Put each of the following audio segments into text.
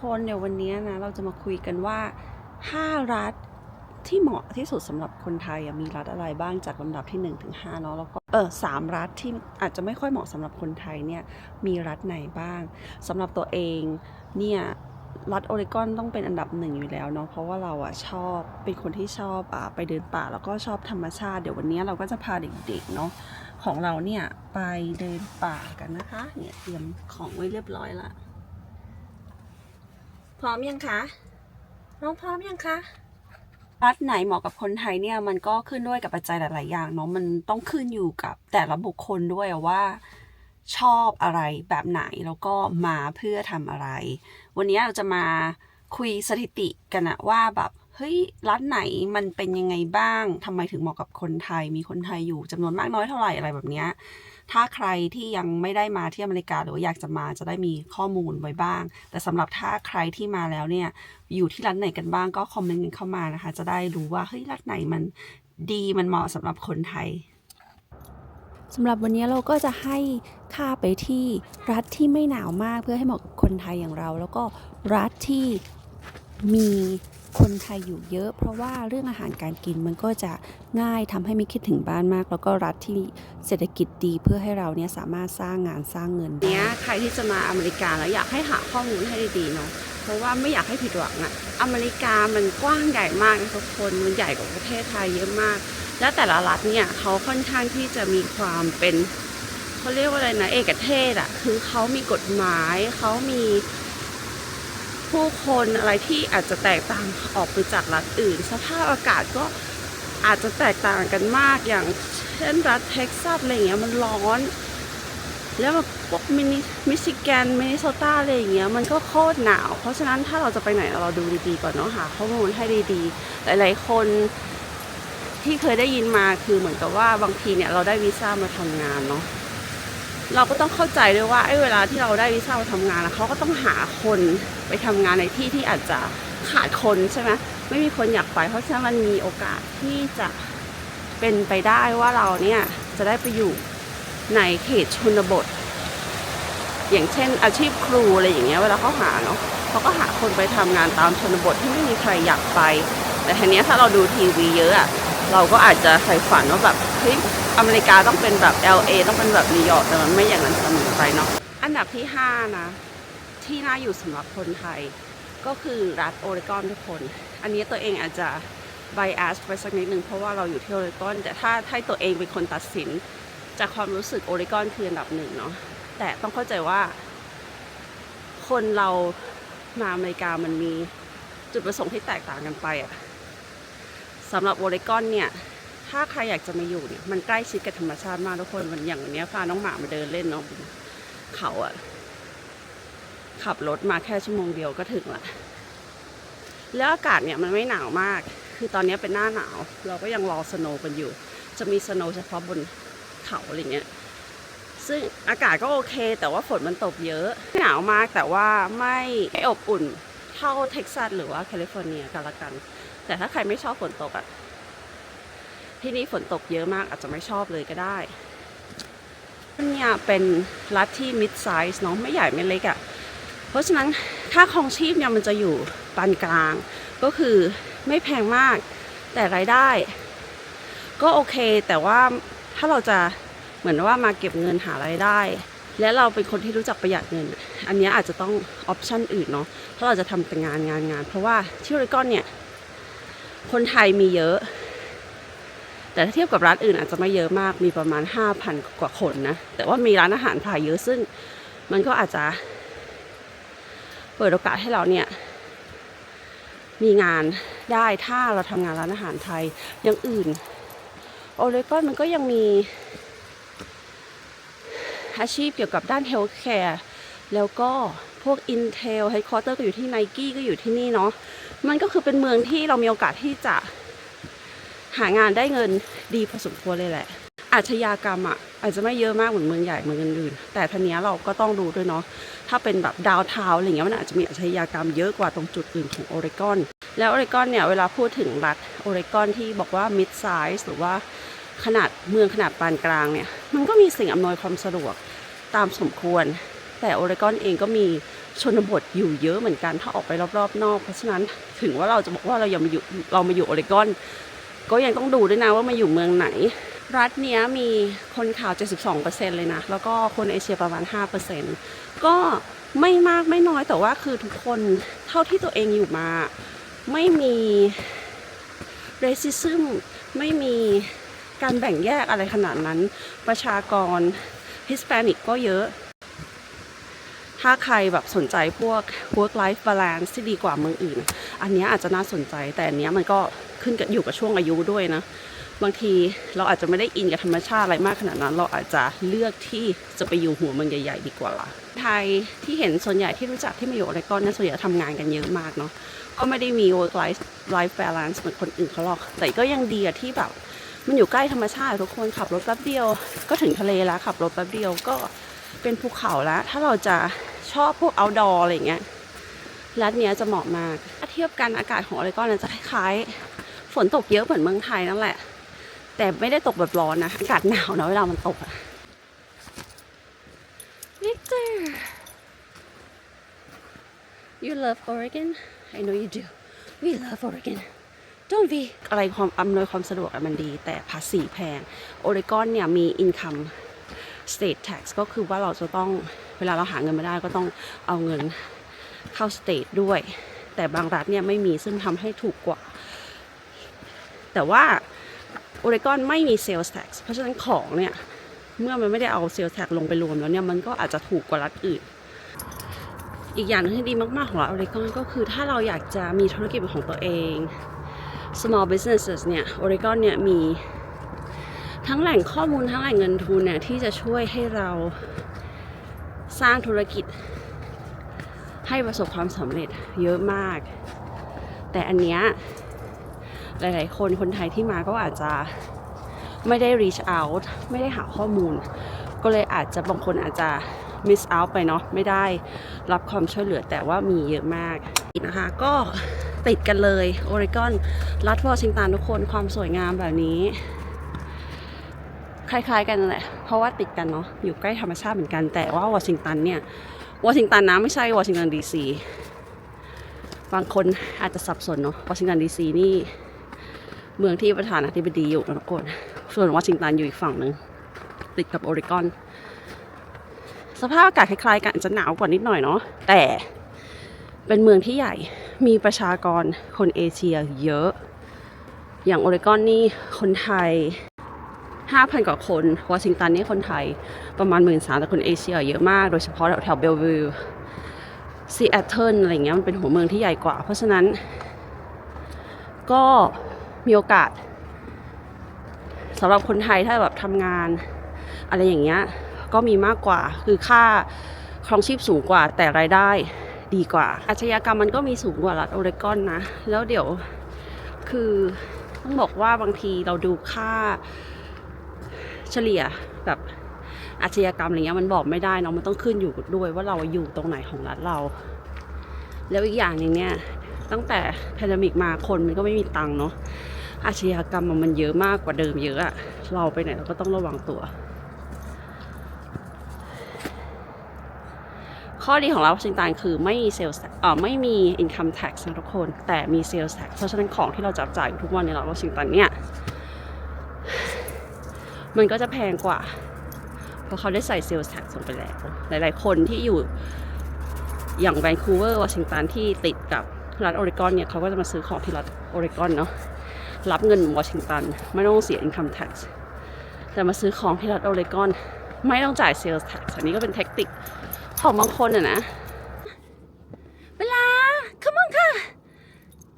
คนเดี๋ยววันนี้นะเราจะมาคุยกันว่า 5 รัฐที่เหมาะที่สุดสำหรับคนไทยมีรัฐอะไรบ้างจากลำดับที่1ถึง5เนาะแล้วก็เออสามรัฐที่อาจจะไม่ค่อยเหมาะสำหรับคนไทยเนี่ยมีรัฐไหนบ้างสำหรับตัวเองเนี่ยรัฐโอเรกอนต้องเป็นอันดับหนึ่งอยู่แล้วเนาะเพราะว่าเราอะชอบเป็นคนที่ชอบอะไปเดินป่าแล้วก็ชอบธรรมชาติเดี๋ยววันนี้เราก็จะพาเด็กๆเนาะของเราเนี่ยไปเดินป่ากันนะคะเนี่ยเตรียมของไว้เรียบร้อยละ พร้อมยังคะ น้องพร้อมยังคะรัฐไหนเหมาะกับคนไทยเนี่ยมันก็ขึ้นด้วยกับปัจจัยหลาย ๆ อย่างเนาะมันต้องขึ้นอยู่กับแต่ละบุคคลด้วยว่าชอบอะไรแบบไหนแล้วก็มาเพื่อทำอะไร วันนี้เราจะมาคุยสถิติกันอะว่าแบบเฮ้ยรัฐไหนมันเป็นยังไงบ้างทำไมถึงเหมาะกับคนไทย มีคนไทยอยู่จำนวนมากน้อยเท่าไหร่อะไรแบบเนี้ย ถ้าใครที่ยังไม่ได้มาที่อเมริกาหรือว่าอยากจะมาจะได้มีข้อมูลไว้บ้าง แต่สำหรับถ้าใครที่มาแล้วเนี่ยอยู่ที่รัฐไหนกันบ้างก็คอมเมนต์เข้ามานะคะ จะได้รู้ว่าเฮ้ยรัฐไหนมันดีมันเหมาะสำหรับคนไทยสำหรับวันนี้เราก็จะให้ค่าไปที่รัฐที่ไม่หนาวมากเพื่อให้เหมาะกับคนไทยอย่างเรา แล้วก็รัฐที่มี คนไทยอยู่เยอะ เพราะว่าเรื่องอาหารการกินมันก็จะง่ายทำให้ไม่คิดถึงบ้านมาก แล้วก็รัฐที่เศรษฐกิจดีเพื่อให้เราเนี่ยสามารถสร้างงานสร้างเงินเนี้ยใครที่จะมาอเมริกาแล้วอยากให้หาข้อมูลให้ดีๆเนาะเพราะว่าไม่อยากให้ผิดหวังอะอเมริกามันกว้างใหญ่มากนะทุกคนมันใหญ่กว่าประเทศไทยเยอะมาก แล้วแต่ละรัฐเนี่ยเขาค่อนข้างที่จะมีความเป็นเขาเรียกว่าอะไรนะเอกเทศอะคือเขามีกฎหมายเขามี ผู้คนอะไรที่อาจจะแตกต่างออกไปจากรัฐอื่น สภาพอากาศก็อาจจะแตกต่างกันมากอย่างเช่นรัฐเท็กซัสอะไรเงี้ยมันร้อน แล้วแบบพวกมินิมิชิแกนมินิโซตาอะไรอย่างเงี้ยมันก็โคตรหนาว เพราะฉะนั้นถ้าเราจะไปไหนเราดูดีๆก่อนเนาะหาข้อมูลให้ดีๆ หลายๆคนที่เคยได้ยินมาคือเหมือนกับว่าบางทีเนี่ยเราได้วีซ่ามาทำงานเนาะ เราก็ต้องเข้าใจด้วยว่าไอ้เวลาที่เราได้วีซ่ามาทำงานอะเขาก็ต้องหาคนไปทำงานในที่ที่อาจจะขาดคนใช่ไหมไม่มีคนอยากไป เพราะฉะนั้นมันมีโอกาสที่จะเป็นไปได้ว่าเราเนี่ยจะได้ไปอยู่ในเขตชนบท อย่างเช่น อาชีพครูอะไรอย่างเงี้ยเวลาเขาหาเนาะเขาก็หาคนไปทำงานตามชนบทที่ไม่มีใครอยากไป แต่ทีเนี้ยถ้าเราดูทีวีเยอะอะเราก็อาจจะใฝ่ฝันว่าแบบเฮ้ย อเมริกาต้องเป็นแบบ LA ต้องเป็นแบบนิวยอร์กแต่มันไม่อย่างนั้นเสมอไปเนาะอันดับที่ 5 นะ ที่น่าอยู่สำหรับคนไทย ก็คือรัฐโอเรกอนทุกคน อันนี้ตัวเองอาจจะ bias ไปสักนิดนึงเพราะว่าเราอยู่ที่โอเรกอน แต่ถ้าให้ตัวเองเป็นคนตัดสิน จากความรู้สึกโอเรกอนคืออันดับหนึ่งเนาะแต่ต้องเข้าใจว่า คนเรามาอเมริกามันมีจุดประสงค์ที่แตกต่างกันไปอะสำหรับโอเรกอนเนี่ย ถ้าใครอยากจะมาอยู่เนี่ยมันใกล้ชิดกับธรรมชาติมากทุกคนมันอย่างวันนี้พาน้องหมามาเดินเล่นเนาะบนเขาอะขับรถมาแค่ชั่วโมงเดียวก็ถึงละแล้วอากาศเนี่ยมันไม่หนาวมาก คือตอนนี้เป็นหน้าหนาว เราก็ยังรอสโนว์กันอยู่ จะมีสโนว์เฉพาะบนเขาอะไรเงี้ยซึ่งอากาศก็โอเค แต่ว่าฝนมันตกเยอะไม่หนาวมากแต่ว่าไม่ไม่อบอุ่นเท่าเท็กซัสหรือว่าแคลิฟอร์เนียกันละกัน แต่ถ้าใครไม่ชอบฝนตกอะ ที่นี่ฝนตกเยอะมากอาจจะไม่ชอบเลยก็ได้เนี่ยเป็นรัฐที่ mid size เนาะไม่ใหญ่ไม่เล็กอะเพราะฉะนั้นค่าครองชีพเนี่ยมันจะอยู่ปานกลาง ก็คือไม่แพงมากแต่รายได้ ก็โอเคแต่ว่าถ้าเราจะเหมือนว่ามาเก็บเงินหารายได้ และเราเป็นคนที่รู้จักประหยัดเงิน อันนี้อาจจะต้องออปชันอื่นเนาะถ้าเราจะทำแต่งานงานงาน เพราะว่าที่โอเรกอนเนี่ยคนไทยมีเยอะ แต่ถ้าเทียบกับร้านอื่นอาจจะไม่เยอะมากมีประมาณ 5,000 กว่าคนนะ แต่ว่ามีร้านอาหารไทยเยอะซึ่งมันก็อาจจะ เปิดโอกาสให้เราเนี่ยมีงานได้ถ้าเราทำงานร้านอาหารไทยอย่างอื่น โอเลกอนมันก็ยังมีอาชีพเกี่ยวกับด้านเฮลท์แคร์แล้วก็พวก Intel h e a d q u a r t e r ก็อยู่ที่ Nike ก็อยู่ที่นี่เนาะมันก็คือเป็นเมืองที่เรามีโอกาสที่จะ หางานได้เงินดีพอสมควรเลยแหละ อาชญากรรมอะอาจจะไม่เยอะมากเหมือนเมืองใหญ่เมืองอื่นๆแต่ทีเนี้ยเราก็ต้องดูด้วยเนาะถ้าเป็นแบบดาวเทาอะไรเงี้ยมันอาจจะมีอาชญากรรมเยอะกว่าตรงจุดอื่นของโอเรกอน แล้วโอเรกอนเนี่ยเวลาพูดถึงรัฐโอเรกอนที่บอกว่า mid size หรือว่าขนาดเมืองขนาดปานกลางเนี่ยมันก็มีสิ่งอำนวยความสะดวกตามสมควร แต่โอเรกอนเองก็มีชนบทอยู่เยอะเหมือนกันถ้าออกไปรอบๆนอก เพราะฉะนั้นถึงว่าเราจะบอกว่าเรายังมาอยู่เรามาอยู่โอเรกอน ก็ยังต้องดูด้วยนะว่ามาอยู่เมืองไหน รัฐเนี้ยมีคนข่าว 72%เลยนะ แล้วก็คนเอเชียประมาณ 5%ก็ไม่มากไม่น้อยแต่ว่าคือทุกคนเท่าที่ตัวเองอยู่มา ไม่มี racism ไม่มีการแบ่งแยกอะไรขนาดนั้น ประชากรฮิสแปนิกก็เยอะ ถ้าใครแบบสนใจพวก work life balance ที่ดีกว่าเมืองอื่น อันนี้อาจจะน่าสนใจแต่อันนี้มันก็ขึ้นกับอยู่กับช่วงอายุด้วยนะ บางทีเราอาจจะไม่ได้อินกับธรรมชาติอะไรมากขนาดนั้น เราอาจจะเลือกที่จะไปอยู่หัวเมืองใหญ่ ๆ ดีกว่าไทยที่เห็นส่วนใหญ่ที่รู้จักที่มาอยู่อะไรก็เนี่ยส่วนใหญ่ทำงานกันเยอะมากเนาะก็ไม่ได้มี work life life balance เหมือนคนอื่นเขาหรอก แต่ก็ยังดีอะที่แบบมันอยู่ใกล้ธรรมชาติทุกคนขับรถแป๊บเดียว ก็ถึงทะเลแล้วขับรถแป๊บเดียวก็เป็นภูเขาแล้ว ถ้าเราจะ ชอบพวก outdoor อะไรเงี้ยรัฐเนี้ยจะเหมาะมากถ้าเทียบกันอากาศของออริกอนจะคล้ายๆฝนตกเยอะเหมือนเมืองไทยนั่นแหละ แต่ไม่ได้ตกแบบร้อนนะ อากาศหนาวนะเวลามันตกอะ Victor you love Oregon I know you do we love Oregon don't we อะไรความอำนวยความสะดวกมันดี แต่ภาษีแพง โอเรกอนเนี่ยมี income state tax ก็คือว่าเราจะต้อง เวลาเราหาเงินมาได้ก็ต้องเอาเงินเข้า state ด้วย แต่บางรัฐเนี่ยไม่มีซึ่งทำให้ถูกกว่า แต่ว่าโอเรกอนไม่มี sales tax เพราะฉะนั้นของเนี่ย เมื่อมันไม่ได้เอา sales tax ลงไปรวมแล้วเนี่ยมันก็อาจจะถูกกว่ารัฐอื่น อีกอย่างนึงที่ดีมากๆของรัฐโอเรกอนก็คือถ้าเราอยากจะมีธุรกิจของตัวเอง small businesses เนี่ยโอเรกอนเนี่ยมีทั้งแหล่งข้อมูลทั้งแหล่งเงินทุนเนี่ยที่จะช่วยให้เรา สร้างธุรกิจ ให้ประสบความสำเร็จเยอะมาก แต่อันเนี้ยหลาย ๆ คนคนไทยที่มาก็อาจจะไม่ได้ reach out ไม่ได้หาข้อมูล ก็เลยอาจจะบางคนอาจจะ miss out ไปเนาะไม่ได้รับความช่วยเหลือแต่ว่ามีเยอะมากนะคะก็ติดกันเลยโอเรกอนรัฐวอชิงตันทุกคนความสวยงามแบบนี้ คล้าย ๆ กันแหละ เพราะว่าติดกันเนาะอยู่ใกล้ธรรมชาติเหมือนกัน แต่ว่าวอชิงตันเนี่ยวอชิงตันนะไม่ใช่วอชิงตันดีซีบางคนอาจจะสับสนเนาะวอชิงตันดีซีนี่ เมืองที่ประธานาธิบดีอยู่นะทุกคนส่วนวอชิงตันอยู่อีกฝั่งหนึ่งติดกับโอเรกอน สภาพอากาศคล้ายๆกันอาจจะหนาวกว่านิดหน่อยเนาะแต่เป็นเมืองที่ใหญ่มีประชากรคนเอเชียเยอะ อย่างโอเรกอนนี่คนไทย 5,000 กว่าคนวอชิงตันนี่คนไทยประมาณ1 3ื่นสามแต่คนเอเชียเยอะมาก โดยเฉพาะแถวเบลวิลซีแอตเทิลอะไรเงี้ยมันเป็นหัวเมืองที่ใหญ่กว่า เพราะฉะนั้น ก็มีโอกาสสำหรับคนไทยถ้าแบบทำงาน อะไรอย่างเงี้ยก็มีมากกว่าคือค่าครองชีพสูงกว่าแต่รายได้ดีกว่า อาชญากรรมมันก็มีสูงกว่ารัฐโอเรกอนนะ แล้วเดี๋ยวคือต้องบอกว่าบางทีเราดูค่า เฉลี่ยแบบอาชญากรรมอะไรเงี้ยมันบอกไม่ได้เนาะมันต้องขึ้นอยู่ด้วยว่าเราอยู่ตรงไหนของรัฐเรา แล้วอีกอย่างหนึ่งเนี่ยตั้งแต่แพนดมิกมาคนมันก็ไม่มีตังค์เนาะอาชญากรรมมันเยอะมากกว่าเดิมเยอะอะเราไปไหนเราก็ต้องระวังตัว ข้อดีของเรัฐวอชิงตันคือไม่มีเซลล์เอ่อไม่มี income tax นะทุกคน แต่มี sales tax เพราะฉะนั้นของที่เราจับจ่ายทุกวันในรัฐวอชิงตันเนี่ย มันก็จะแพงกว่า เพราะเขาได้ใส่เซลล์แท็กลงไปแล้ว หลายๆ คนที่อยู่อย่างแวนคูเวอร์วอชิงตันที่ติดกับรัฐโอเรกอนเนี่ยเขาก็จะมาซื้อของที่รัฐโอเรกอนเนาะรับเงินวอชิงตันไม่ต้องเสีย income tax แต่มาซื้อของที่รัฐโอเรกอนไม่ต้องจ่าย sales tax อันนี้ก็เป็นเทคนิคของบางคนอะนะเวลา come on ค่ะ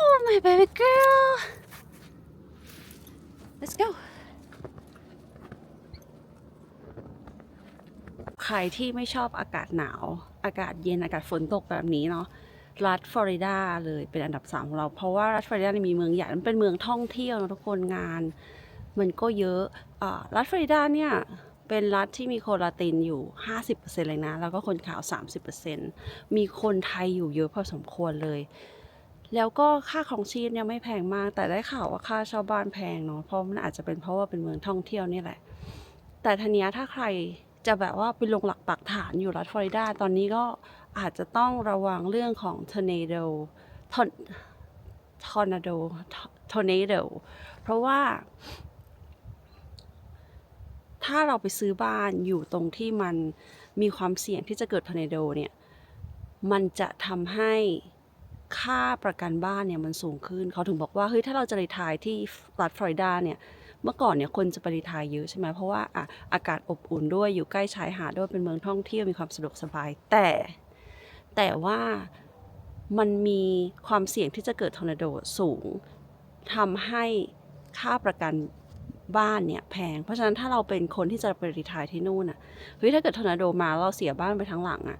oh my baby girl let's go ใครที่ไม่ชอบอากาศหนาว อากาศเย็นอากาศฝนตกแบบนี้เนาะรัฐฟลอริดาเลยเป็นอันดับสามของเรา เพราะว่ารัฐฟลอริดามีเมืองใหญ่มันเป็นเมืองท่องเที่ยวนะทุกคนงาน มันก็เยอะอ่ารัฐฟลอริดาเนี่ยเป็นรัฐที่มีคนลาตินอยู่ 50%เลยนะ แล้วก็คนขาว 30%มีคนไทยอยู่เยอะพอสมควรเลย แล้วก็ค่าของชีพเนี่ยไม่แพงมาก แต่ได้ข่าวว่าค่าเช่าบ้านแพงเนาะเพราะมันอาจจะเป็นเพราะว่าเป็นเมืองท่องเที่ยวนี่แหละ แต่ทีเนี้ยถ้าใคร จะแบบว่าไปลงหลักปักฐานอยู่รัฐฟลอริดา ตอนนี้ก็อาจจะต้องระวังเรื่องของ tornado ทอน tornado tornado เพราะว่าถ้าเราไปซื้อบ้านอยู่ตรงที่มันมีความเสี่ยงที่จะเกิดทอร์นโดเนี่ย มันจะทำให้ค่าประกันบ้านเนี่ยมันสูงขึ้น เขาถึงบอกว่าเฮ้ยถ้าเราจะรีทายที่รัฐฟลอริดาเนี่ย เมื่อก่อนเนี่ยคนจะไปรีไทายเยอะใช่ไหมเพราะว่าอะอากาศอบอุ่นด้วยอยู่ใกล้ชายหาดด้วยเป็นเมืองท่องเที่ยวมีความสะดวกสบาย แต่แต่ว่ามันมีความเสี่ยงที่จะเกิดทอร์นาโดสูงทำให้ค่าประกันบ้านเนี่ยแพง เพราะฉะนั้นถ้าเราเป็นคนที่จะไปรีทายที่นู่นอะเฮ้ยถ้าเกิดทอร์นาโดมาเราเสียบ้านไปทั้งหลังอะ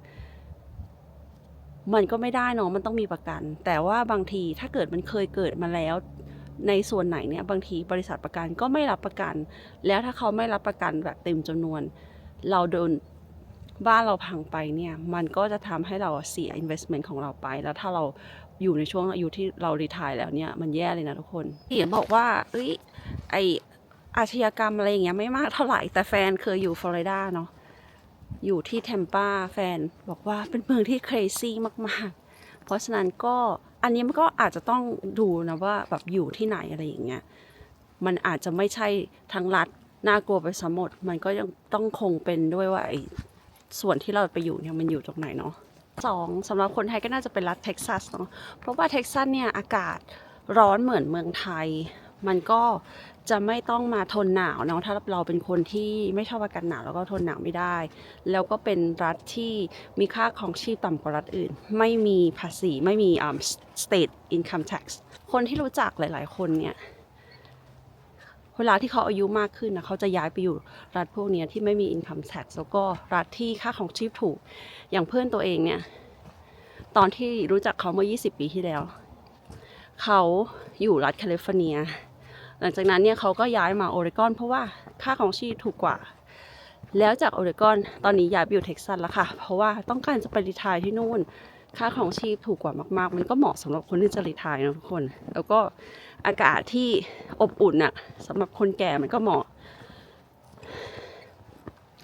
มันก็ไม่ได้เนอะมันต้องมีประกัน แต่ว่าบางทีถ้าเกิดมันเคยเกิดมาแล้ว ในส่วนไหนเนี่ยบางทีบริษัทประกันก็ไม่รับประกัน แล้วถ้าเขาไม่รับประกันแบบเต็มจำนวน เราโดนบ้านเราพังไปเนี่ยมันก็จะทำให้เราเสีย investment ของเราไป แล้วถ้าเราอยู่ในช่วงอายุที่เรารีทายแล้วเนี่ยมันแย่เลยนะทุกคนเห็นบอกว่าเอ้ยไออาชญากรรมอะไรอย่างเงี้ยไม่มากเท่าไหร่แต่แฟนเคยอยู่ฟลอริดาเนาะอยู่ที่เทมปาแฟนบอกว่าเป็นเมืองที่ crazy มาก ๆ เพราะฉะนั้นก็ อันนี้มันก็อาจจะต้องดูนะว่าแบบอยู่ที่ไหนอะไรอย่างเงี้ย มันอาจจะไม่ใช่ทั้งรัฐน่ากลัวไปสมหมด มันก็ยังต้องคงเป็นด้วยว่าไอ้ส่วนที่เราไปอยู่เนี่ยมันอยู่ตรงไหนเนาะสองสำหรับคนไทยก็น่าจะเป็นรัฐเท็กซัสเนาะเพราะว่าเท็กซัสเนี่ยอากาศร้อนเหมือนเมืองไทย มันก็ จะไม่ต้องมาทนหนาวเนาะถ้าเราเป็นคนที่ไม่ชอบอากาศหนาวแล้วก็ทนหนาวไม่ได้ แล้วก็เป็นรัฐที่มีค่าของชีพต่ำกว่ารัฐอื่น ไม่มีภาษีไม่มีอ่า state income tax คนที่รู้จักหลาย ๆ คนเนี่ยเวลาที่เขาอายุมากขึ้นนะเขาจะย้ายไปอยู่รัฐพวกเนี้ยที่ไม่มี income tax แล้วก็รัฐที่ค่าของชีพถูก อย่างเพื่อนตัวเองเนี่ย ตอนที่รู้จักเขาเมื่อ 20 ปีที่แล้ว เขาอยู่รัฐแคลิฟอร์เนีย หลังจากนั้นเนี่ยเขาก็ย้ายมาโอเรกอนเพราะว่าค่าของชีพถูกกว่า แล้วจากโอเรกอนตอนนี้ย้ายไปอยู่เท็กซัสแล้วค่ะ เพราะว่าต้องการจะไปรีทายที่นู่น ค่าของชีพถูกกว่ามากๆ มันก็เหมาะสำหรับคนที่จะรีทายนะทุกคน แล้วก็อากาศที่อบอุ่นอะสำหรับคนแก่มันก็เหมาะ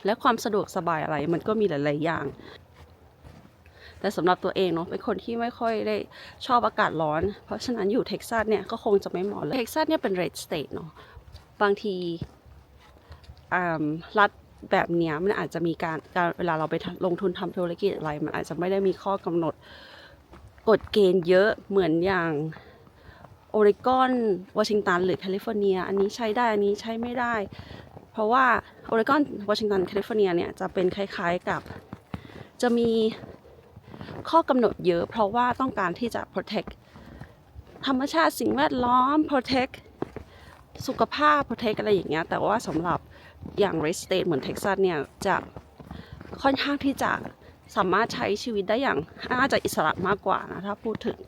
และความสะดวกสบายอะไรมันก็มีหลาย ๆ อย่าง แต่สำหรับตัวเองเนาะเป็นคนที่ไม่ค่อยได้ชอบอากาศร้อน เพราะฉะนั้นอยู่เท็กซัสเนี่ยก็คงจะไม่เหมาะเลยเท็กซัสเนี่ยเป็น red state เนาะบางทีอ่ารัฐแบบนี้มันอาจจะมีการการเวลาเราไปลงทุนทำธุรกิจอะไร มันอาจจะไม่ได้มีข้อกำหนดกฎเกณฑ์เยอะเหมือนอย่างโอเรกอนวอชิงตันหรือแคลิฟอร์เนีย อันนี้ใช้ได้อันนี้ใช้ไม่ได้ เพราะว่าโอเรกอนวอชิงตันแคลิฟอร์เนียเนี่ยจะเป็นคล้ายๆกับจะมี ข้อกำหนดเยอะ เพราะว่าต้องการที่จะ protect ธรรมชาติสิ่งแวดล้อม protect สุขภาพ protect อะไรอย่างเงี้ยแต่ว่าสำหรับอย่าง red state เหมือนเท็กซัสเนี่ยจะค่อนข้างที่จะสามารถใช้ชีวิตได้อย่างน่าจะอิสระมากกว่านะถ้าพูดถึง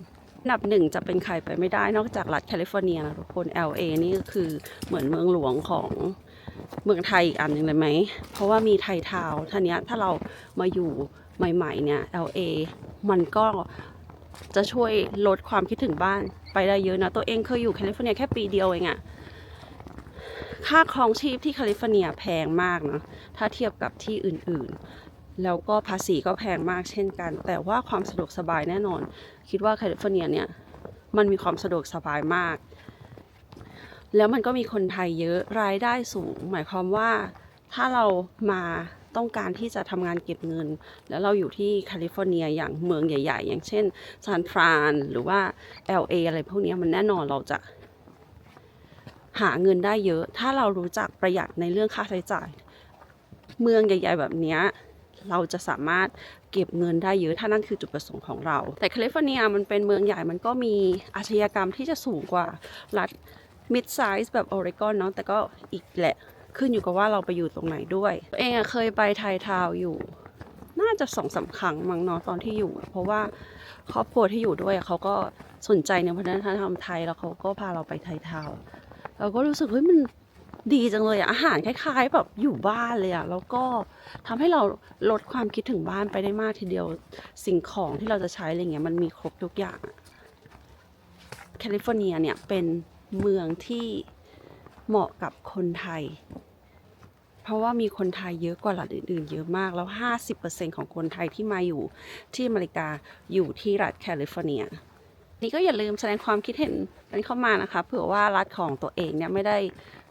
อันดับหนึ่งจะเป็นใครไปไม่ได้นอกจากรัฐแคลิฟอร์เนียนะทุกคน LA นี่ก็คือเหมือนเมืองหลวงของเมืองไทยอีกอันหนึ่งเลยไหม เพราะว่ามีไทยทาวท่านี้ถ้าเรามาอยู่ ใหม่ๆเนี่ย LA มันก็จะช่วยลดความคิดถึงบ้านไปได้เยอะนะ ตัวเองเคยอยู่แคลิฟอร์เนียแค่ปีเดียวเองอะค่าครองชีพที่แคลิฟอร์เนียแพงมากนะถ้าเทียบกับที่อื่นๆ แล้วก็ภาษีก็แพงมากเช่นกัน แต่ว่าความสะดวกสบายแน่นอน คิดว่าแคลิฟอร์เนียเนี่ยมันมีความสะดวกสบายมาก แล้วมันก็มีคนไทยเยอะรายได้สูง หมายความว่าถ้าเรามา ต้องการที่จะทำงานเก็บเงิน แล้วเราอยู่ที่แคลิฟอร์เนียอย่างเมืองใหญ่ ๆ อย่างเช่นซานฟรานหรือว่า LA อะไรพวกนี้มันแน่นอนเราจะหาเงินได้เยอะ ถ้าเรารู้จักประหยัดในเรื่องค่าใช้จ่าย เมืองใหญ่ ๆ แบบนี้เราจะสามารถเก็บเงินได้เยอะ ถ้านั่นคือจุดประสงค์ของเรา แต่แคลิฟอร์เนียมันเป็นเมืองใหญ่มันก็มีอาชญากรรมที่จะสูงกว่ารัฐ mid size แบบโอเรกอนเนาะแต่ก็อีกแหละ ขึ้นอยู่กับว่าเราไปอยู่ตรงไหนด้วยตัวเองอะเคยไปไทยทาวอยู่ น่าจะสองสามครั้งมั้งเนาะตอนที่อยู่ เพราะว่าครอบครัวที่อยู่ด้วยเขาก็สนใจในวัฒนธรรมไทยแล้วเขาก็พาเราไปไทยทาวเราก็รู้สึกเฮ้ยมันดีจังเลยอะอาหารคล้ายๆแบบอยู่บ้านเลยอะแล้วก็ทำให้เราลดความคิดถึงบ้านไปได้มากทีเดียวสิ่งของที่เราจะใช้อะไรเงี้ยมันมีครบทุกอย่างแคลิฟอร์เนียเนี่ยเป็นเมืองที่เหมาะกับคนไทย เพราะว่ามีคนไทยเยอะกว่ารัฐอื่นๆ เยอะมากแล้ว 50%ของคนไทยที่มาอยู่ที่อเมริกาอยู่ที่รัฐแคลิฟอร์เนียนี่ก็อย่าลืมแสดงความคิดเห็นกันเข้ามานะคะเผื่อว่ารัฐของตัวเองเนี่ยไม่ได้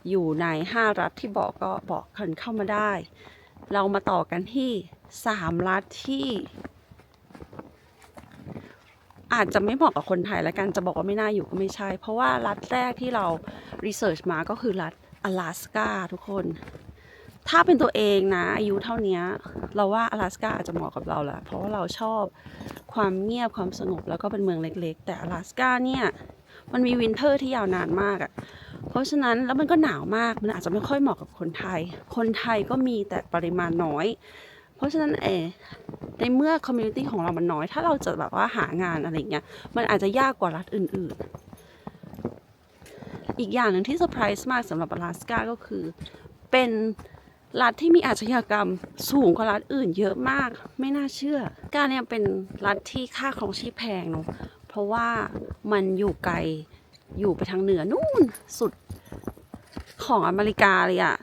อยู่ใน 5 รัฐที่บอกก็บอกกันเข้ามาได้ เรามาต่อกันที่ 3 รัฐที่ อาจจะไม่เหมาะกับคนไทยแล้วกันจะบอกว่าไม่น่าอยู่ก็ไม่ใช่ เพราะว่ารัฐแรกที่เรารีเสิร์ชมาก็คือรัฐ阿拉สกาทุกคน ถ้าเป็นตัวเองนะ อายุเท่านี้เราว่า阿拉สกาอาจจะเหมาะกับเราแหละเพราะว่าเราชอบความเงียบความสงบแล้วก็เป็นเมืองเล็กๆ แต่阿拉สกาเนี่ย มันมีวินเทอร์ที่ยาวนานมากอะ่ะ เพราะฉะนั้นแล้วมันก็หนาวมาก มันอาจจะไม่ค่อยเหมาะกับคนไทย คนไทยก็มีแต่ปริมาณน้อย เพราะฉะนั้นเออในเมื่อคอมมูนิตี้ของเรามันน้อย ถ้าเราจะแบบว่าหางานอะไรเงี้ย มันอาจจะยากกว่ารัฐอื่นๆ อีกอย่างหนึ่งที่เซอร์ไพรส์มากสำหรับ阿拉สกาก็คือ เป็น รัฐที่มีอาชญากรรมสูงกว่ารัฐอื่นเยอะมาก ไม่น่าเชื่อ การเนี่ยเป็นรัฐที่ค่าของชีพแพงเนาะเพราะว่ามันอยู่ไกลอยู่ไปทางเหนือนู่นสุดของอเมริกาเลยอะ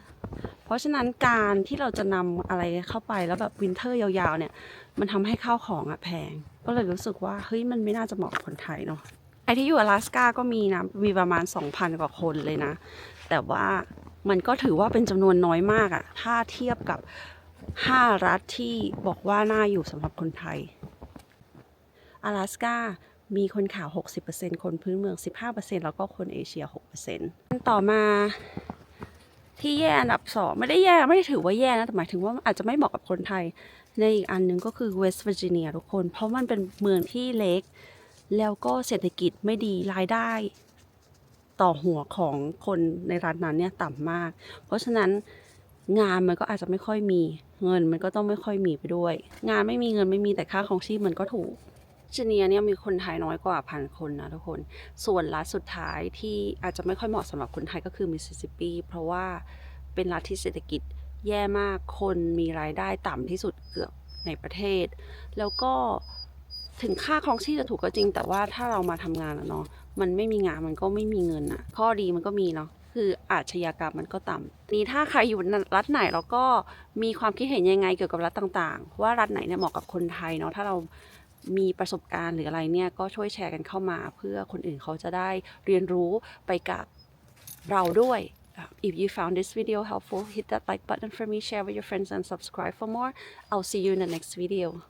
เพราะฉะนั้นการที่เราจะนำอะไรเข้าไปแล้วแบบวินเทอร์ยาวๆเนี่ย มันทำให้ข้าวของอะแพง ก็เลยรู้สึกว่าเฮ้ยมันไม่น่าจะเหมาะกับคนไทยเนาะไอที่อยู่阿拉สกาก็มีนะมีประมาณ 2,000 กว่าคนเลยนะ แต่ว่า มันก็ถือว่าเป็นจำนวนน้อยมากอะถ้าเทียบกับ 5 รัฐที่บอกว่าน่าอยู่สำหรับคนไทย阿拉สกามีคนขาว 60%คนพื้นเมือง 15%แล้วก็คนเอเชีย 6%ต่อมาที่แย่อันดับ2ไม่ได้แย่ไม่ได้ถือว่าแย่นะแต่หมายถึงว่าอาจจะไม่เหมาะกับคนไทย ในอีกอันหนึงก็คือเวสต์เวอร์จิเนียทุกคน เพราะมันเป็นเมืองที่เล็ก แล้วก็เศรษฐกิจไม่ดีรายได้ ต่อหัวของคนในรัฐนั้นเนี่ยต่ำมาก เพราะฉะนั้นงานมันก็อาจจะไม่ค่อยมีเงินมันก็ต้องไม่ค่อยมีไปด้วย งานไม่มีเงินไม่มีแต่ค่าของชีพมันก็ถูกเจเนียเนี่ยมีคนไทยน้อยกว่าพันคนนะทุกคน ส่วนรัฐสุดท้ายที่อาจจะไม่ค่อยเหมาะสำหรับคนไทยก็คือมิสซิสซิปปี เพราะว่าเป็นรัฐที่เศรษฐกิจแย่มากคนมีรายได้ต่ำที่สุดเกือบในประเทศ แล้วก็ ถึงค่าครองชีพจะถูกก็จริง แต่ว่าถ้าเรามาทำงานอะเนาะมันไม่มีงานมันก็ไม่มีเงินอะข้อดีมันก็มีเนาะคืออาชญากรรมมันก็ต่ำนี่ถ้าใครอยู่รัฐไหนแล้วก็มีความคิดเห็นยังไงเกี่ยวกับรัฐต่างๆ ว่ารัฐไหนเนี่ยเหมาะกับคนไทยเนาะถ้าเรามีประสบการณ์หรืออะไรเนี่ยก็ช่วยแชร์กันเข้ามา เพื่อคนอื่นเขาจะได้เรียนรู้ไปกับเราด้วย If you found this video helpful, hit that like button for me, share with your friends, and subscribe for more. I'll see you in the next video.